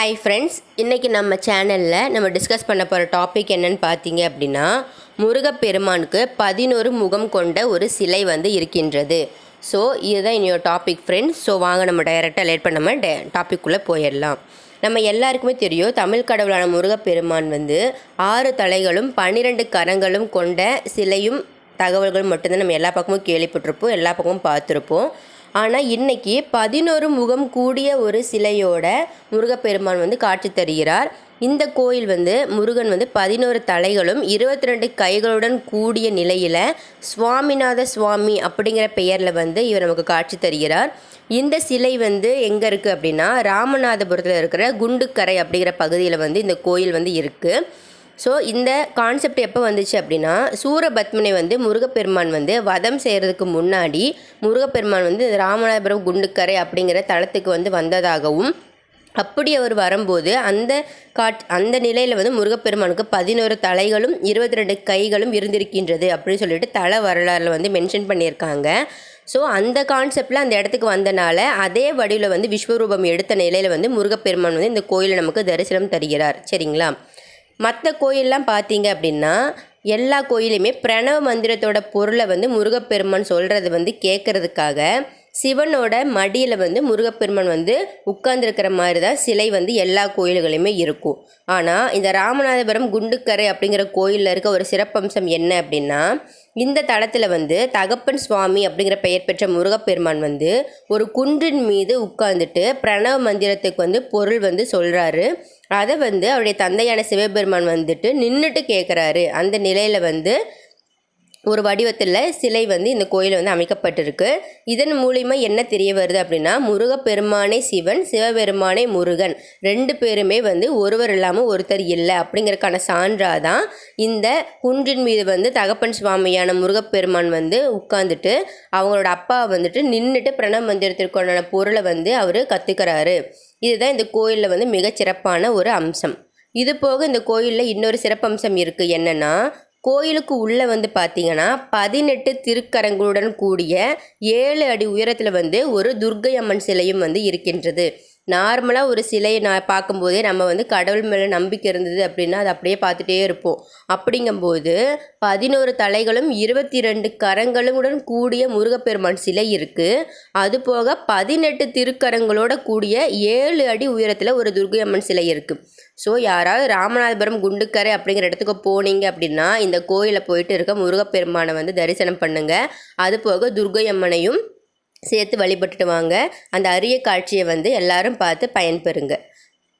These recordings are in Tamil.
ஹாய் ஃப்ரெண்ட்ஸ் இன்றைக்கி நம்ம சேனலில் நம்ம டிஸ்கஸ் பண்ண போகிற டாபிக் என்னன்னு பார்த்தீங்க அப்படின்னா முருகப்பெருமானுக்கு பதினோரு முகம் கொண்ட ஒரு சிலை வந்து இருக்கின்றது. ஸோ இதுதான் இன்னொரு டாபிக் ஃப்ரெண்ட்ஸ் ஸோ வாங்க நம்ம டைரெக்டாக லேட் பண்ணாமல் டே டாபிக்குள்ளே போயிடலாம். நம்ம எல்லாருக்குமே தெரியும் தமிழ் கடவுளான முருகப்பெருமான் வந்து ஆறு தலைகளும் பன்னிரெண்டு கரங்களும் கொண்ட சிலையும் தகவல்களும் மட்டும்தான் நம்ம எல்லா பக்கமும் கேள்விப்பட்டிருப்போம் எல்லா பக்கமும் பார்த்துருப்போம். ஆனால் இன்னைக்கு பதினோரு முகம் கூடிய ஒரு சிலையோட முருகப்பெருமான் வந்து காட்சி தருகிறார். இந்த கோயில் வந்து முருகன் வந்து பதினோரு தலைகளும் இருபத்தி ரெண்டு கைகளுடன் கூடிய நிலையில் சுவாமிநாத சுவாமி அப்படிங்கிற பெயரில் வந்து இவர் நமக்கு காட்சி தருகிறார். இந்த சிலை வந்து எங்கே இருக்குது அப்படின்னா ராமநாதபுரத்தில் இருக்கிற குண்டுக்கரை அப்படிங்கிற பகுதியில் வந்து இந்த கோயில் வந்து இருக்குது ஸோ இந்த கான்செப்ட் எப்போ வந்துச்சு அப்படின்னா சூரபத்மனை வந்து முருகப்பெருமான் வந்து வதம் செய்கிறதுக்கு முன்னாடி முருகப்பெருமான் வந்து இந்த ராமநாதபுரம் குண்டுக்கரை அப்படிங்கிற தளத்துக்கு வந்து வந்ததாகவும் அப்படி அவர் வரும்போது அந்த காட் அந்த நிலையில் வந்து முருகப்பெருமானுக்கு பதினோரு தலைகளும் இருபத்தி ரெண்டு கைகளும் இருந்திருக்கின்றது அப்படின்னு சொல்லிட்டு தல வரலாறில் வந்து மென்ஷன் பண்ணியிருக்காங்க. ஸோ அந்த கான்செப்டில் அந்த இடத்துக்கு வந்தனால அதே வடிவில் வந்து விஸ்வரூபம் எடுத்த நிலையில் வந்து முருகப்பெருமான் வந்து இந்த கோயிலை நமக்கு தரிசனம் தருகிறார். சரிங்களா? மற்ற கோயிலெலாம் பார்த்தீங்க அப்படின்னா எல்லா கோயிலையுமே பிரணவ மந்திரத்தோட பொருளை வந்து முருகப்பெருமான் சொல்கிறது வந்து கேட்குறதுக்காக சிவனோட மடியில் வந்து முருகப்பெருமான் வந்து உட்கார்ந்துருக்கிற மாதிரி தான் சிலை வந்து எல்லா கோயில்களையுமே இருக்கும். ஆனால் இந்த ராமநாதபுரம் குண்டுக்கரை அப்படிங்கிற கோயிலில் இருக்க ஒரு சிறப்பம்சம் என்ன அப்படின்னா இந்த தளத்தில் வந்து தகப்பன் சுவாமி அப்படிங்கிற பெயர் பெற்ற முருகப்பெருமான் வந்து ஒரு குன்றின் மீது உட்கார்ந்துட்டு பிரணவ மந்திரத்துக்கு வந்து பொருள் வந்து சொல்கிறாரு அதை வந்து அவருடைய தந்தையான சிவபெருமான் வந்துட்டு நின்றுட்டு கேட்குறாரு அந்த நிலையில் வந்து ஒரு வடிவத்தில் சிலை வந்து இந்த கோயில் வந்து அமைக்கப்பட்டிருக்கு. இதன் மூலிமா என்ன தெரிய வருது அப்படின்னா முருகப்பெருமானே சிவன் சிவபெருமானே முருகன். ரெண்டு பேருமே வந்து ஒருவர் இல்லாமல் ஒருத்தர் இல்லை அப்படிங்கிறதுக்கான சான்றாக தான் இந்த குன்றின் மீது வந்து தகப்பன் சுவாமியான முருகப்பெருமான் வந்து உட்காந்துட்டு அவங்களோட அப்பா வந்துட்டு நின்றுட்டு பிரணவ மந்திரத்திற்கான பொருளை வந்து அவர் கற்றுக்கிறாரு இதுதான் இந்த கோயிலில் வந்து மிகச்சிறப்பான ஒரு அம்சம். இது போக இந்த கோயிலில் இன்னொரு சிறப்பம்சம் இருக்குது என்னென்னா கோயிலுக்கு உள்ளே வந்து பார்த்தீங்கன்னா பதினெட்டு திருக்கரங்களுடன் கூடிய ஏழு அடி உயரத்தில் வந்து ஒரு துர்க்கை அம்மன் சிலையும் வந்து இருக்கின்றது. நார்மலாக ஒரு சிலையை நான் பார்க்கும்போதே நம்ம வந்து கடவுள் மேலே நம்பிக்கை இருந்தது அப்படின்னா அதை அப்படியே பார்த்துட்டே இருப்போம். அப்படிங்கும்போது பதினோரு தலைகளும் இருபத்தி ரெண்டு கரங்களுடன் கூடிய முருகப்பெருமான் சிலை இருக்குது அது போக பதினெட்டு திருக்கரங்களோட கூடிய ஏழு அடி உயரத்தில் ஒரு துர்க்கை அம்மன் சிலை இருக்குது ஸோ யாராவது ராமநாதபுரம் குண்டுக்கரை அப்படிங்கிற இடத்துக்கு போனீங்க அப்படின்னா இந்த கோயிலை போயிட்டு இருக்க முருகப்பெருமானை வந்து தரிசனம் பண்ணுங்கள் அது போக துர்க்கை அம்மனையும் சேர்த்து வழிபட்டுட்டு வாங்க. அந்த அரிய காட்சியை வந்து எல்லாரும் பார்த்து பயன்பெறுங்க.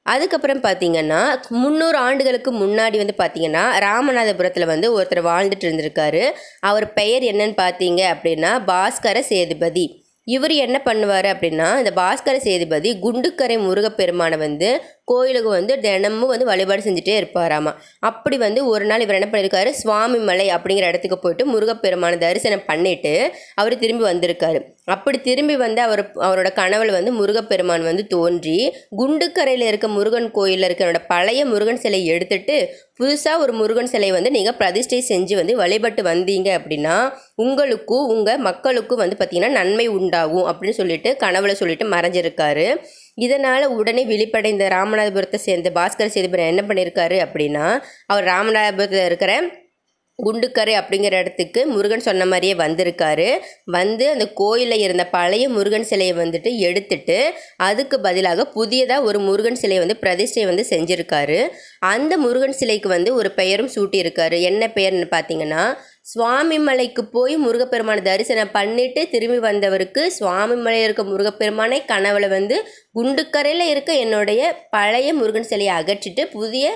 அதுக்கப்புறம் பார்த்தீங்கன்னா முந்நூறு ஆண்டுகளுக்கு முன்னாடி வந்து பார்த்தீங்கன்னா ராமநாதபுரத்தில் வந்து ஒருத்தர் வாழ்ந்துட்டு இருந்திருக்காரு. அவர் பெயர் என்னன்னு பார்த்தீங்க அப்படின்னா பாஸ்கர சேதுபதி. இவர் என்ன பண்ணுவார் அப்படின்னா இந்த பாஸ்கர சேதுபதி குண்டுக்கரை முருகப்பெருமானை வந்து கோயிலுக்கு வந்து தினமும் வந்து வழிபாடு செஞ்சுட்டே இருப்பாராமா. அப்படி வந்து ஒரு நாள் இவர் என்ன பண்ணியிருக்காரு சுவாமி மலை அப்படிங்கிற இடத்துக்கு போயிட்டு முருகப்பெருமானை தரிசனம் பண்ணிட்டு அவர் திரும்பி வந்திருக்காரு. அப்படி திரும்பி வந்து அவர் அவரோட கனவில் வந்து முருகப்பெருமான் வந்து தோன்றி குண்டுக்கரையில் இருக்க முருகன் கோயிலில் இருக்கிறோட பழைய முருகன் சிலையை எடுத்துட்டு புதுசாக ஒரு முருகன் சிலையை வந்து நீங்கள் பிரதிஷ்டை செஞ்சு வந்து வழிபட்டு வந்தீங்க அப்படின்னா உங்களுக்கும் உங்கள் மக்களுக்கும் வந்து பார்த்திங்கன்னா நன்மை உண்டாகும் அப்படின்னு சொல்லிட்டு கனவுல சொல்லிட்டு மறைஞ்சிருக்காரு. இதனால் உடனே விழிப்படைந்த ராமநாதபுரத்தை சேர்ந்த பாஸ்கர் சேதுபுரம் என்ன பண்ணியிருக்காரு அப்படின்னா அவர் ராமநாதபுரத்தில் இருக்கிற குண்டுக்கரை அப்படிங்கிற இடத்துக்கு முருகன் சொன்ன மாதிரியே வந்திருக்காரு. வந்து அந்த கோயிலில் இருந்த பழைய முருகன் சிலையை வந்துட்டு எடுத்துட்டு அதுக்கு பதிலாக புதியதாக ஒரு முருகன் சிலையை வந்து பிரதிஷ்டை வந்து செஞ்சுருக்காரு. அந்த முருகன் சிலைக்கு வந்து ஒரு பெயரும் சூட்டியிருக்காரு. என்ன பெயர்னு பார்த்தீங்கன்னா சுவாமிமலைக்கு போய் முருகப்பெருமானை தரிசனம் பண்ணிட்டு திரும்பி வந்தவருக்கு சுவாமிமலையில் இருக்க முருகப்பெருமானை கனவுல வந்து குண்டுக்கரையில் இருக்க என்னுடைய பழைய முருகன் சிலையை அகற்றிட்டு புதிய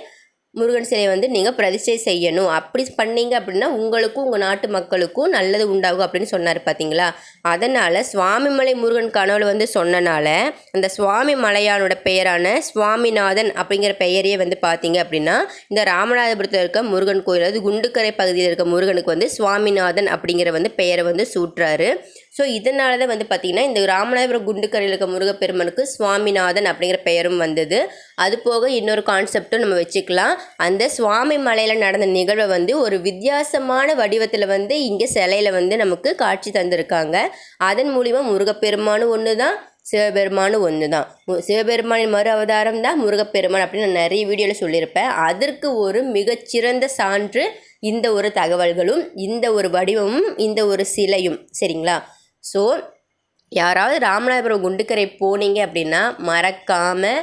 முருகன் சிலையை வந்து நீங்கள் பிரதிஷ்டை செய்யணும். அப்படி பண்ணீங்க அப்படின்னா உங்களுக்கும் உங்கள் நாட்டு மக்களுக்கும் நல்லது உண்டாகும் அப்படின்னு சொன்னார் பார்த்தீங்களா அதனால் சுவாமிமலை முருகன் கனவுல வந்து சொன்னனால அந்த சுவாமி மலையானோட பெயரான சுவாமிநாதன் அப்படிங்கிற பெயரையே வந்து பார்த்தீங்க அப்படின்னா இந்த ராமநாதபுரத்தில் இருக்க முருகன் கோயில் அதாவது குண்டுக்கரை பகுதியில் இருக்க முருகனுக்கு வந்து சுவாமிநாதன் அப்படிங்கிற வந்து பெயரை வந்து சூட்டுறாரு. ஸோ இதனால தான் வந்து பார்த்திங்கன்னா இந்த ராமநாதபுரம் குண்டுக்கரையில் இருக்க முருகப்பெருமனுக்கு சுவாமிநாதன் அப்படிங்கிற பெயரும் வந்தது. அது போக இன்னொரு கான்செப்டும் நம்ம வச்சுக்கலாம். அந்த சுவாமி மலையில் நடந்த நிகழ்வை வந்து ஒரு வித்தியாசமான வடிவத்தில் வந்து இங்கே சிலையில் வந்து நமக்கு காட்சி தந்திருக்காங்க. அதன் மூலிமா முருகப்பெருமானும் ஒன்று தான் சிவபெருமானும் ஒன்று தான் சிவபெருமானின் மறு அவதாரம் தான் முருகப்பெருமான் அப்படின்னு நான் நிறைய வீடியோவில் சொல்லியிருப்பேன். அதற்கு ஒரு மிகச்சிறந்த சான்று இந்த ஒரு தகவல்களும் இந்த ஒரு வடிவமும் இந்த ஒரு சிலையும். சரிங்களா? ஸோ யாராவது ராமநாதபுரம் குண்டுக்கரை போனீங்க அப்படின்னா மறக்காமல்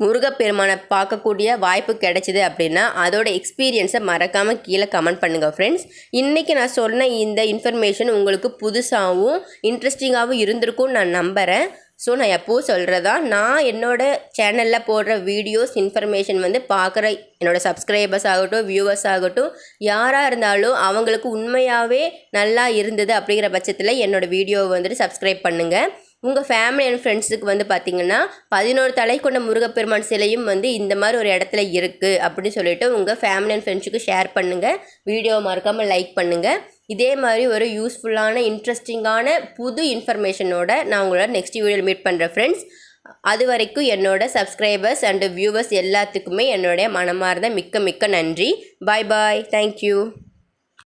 முருகப்பெருமானை பார்க்கக்கூடிய வாய்ப்பு கிடைச்சிது அப்படின்னா அதோட எக்ஸ்பீரியன்ஸை மறக்காமல் கீழே கமெண்ட் பண்ணுங்கள் ஃப்ரெண்ட்ஸ் இன்றைக்கி நான் சொன்ன இந்த இன்ஃபர்மேஷன் உங்களுக்கு புதுசாகவும் இன்ட்ரெஸ்டிங்காகவும் இருந்திருக்கும்னு நான் நம்புகிறேன் ஸோ நான் எப்போவும் சொல்கிறதா நான் என்னோட சேனலில் போடுற வீடியோஸ் இன்ஃபர்மேஷன் வந்து பார்க்குற என்னோட சப்ஸ்கிரைபர்ஸ் ஆகட்டும் வியூவர்ஸ் ஆகட்டும் யாராக இருந்தாலும் அவங்களுக்கு உண்மையாகவே நல்லா இருந்தது அப்படிங்கிற பட்சத்தில் என்னோடய வீடியோவை வந்துட்டு சப்ஸ்கிரைப் பண்ணுங்கள் உங்கள் ஃபேமிலி அண்ட் ஃப்ரெண்ட்ஸுக்கு வந்து பார்த்தீங்கன்னா பதினோரு தலை கொண்ட முருகப்பெருமான் சிலையும் வந்து இந்த மாதிரி ஒரு இடத்துல இருக்குது அப்படின்னு சொல்லிட்டு உங்கள் ஃபேமிலி அண்ட் ஃப்ரெண்ட்ஸுக்கு ஷேர் பண்ணுங்கள் வீடியோ மறக்காமல் லைக் பண்ணுங்கள் இதே மாதிரி ஒரு யூஸ்ஃபுல்லான இன்ட்ரெஸ்டிங்கான புது இன்ஃபர்மேஷனோட நான் உங்களோட நெக்ஸ்ட் வீடியோவில் மீட் பண்ணுறேன் ஃப்ரெண்ட்ஸ் அது வரைக்கும் என்னோட சப்ஸ்கிரைபர்ஸ் அண்டு வியூவர்ஸ் எல்லாத்துக்குமே என்னுடைய மனமார்ந்த மிக்க மிக்க நன்றி. பாய் பாய் தேங்க்யூ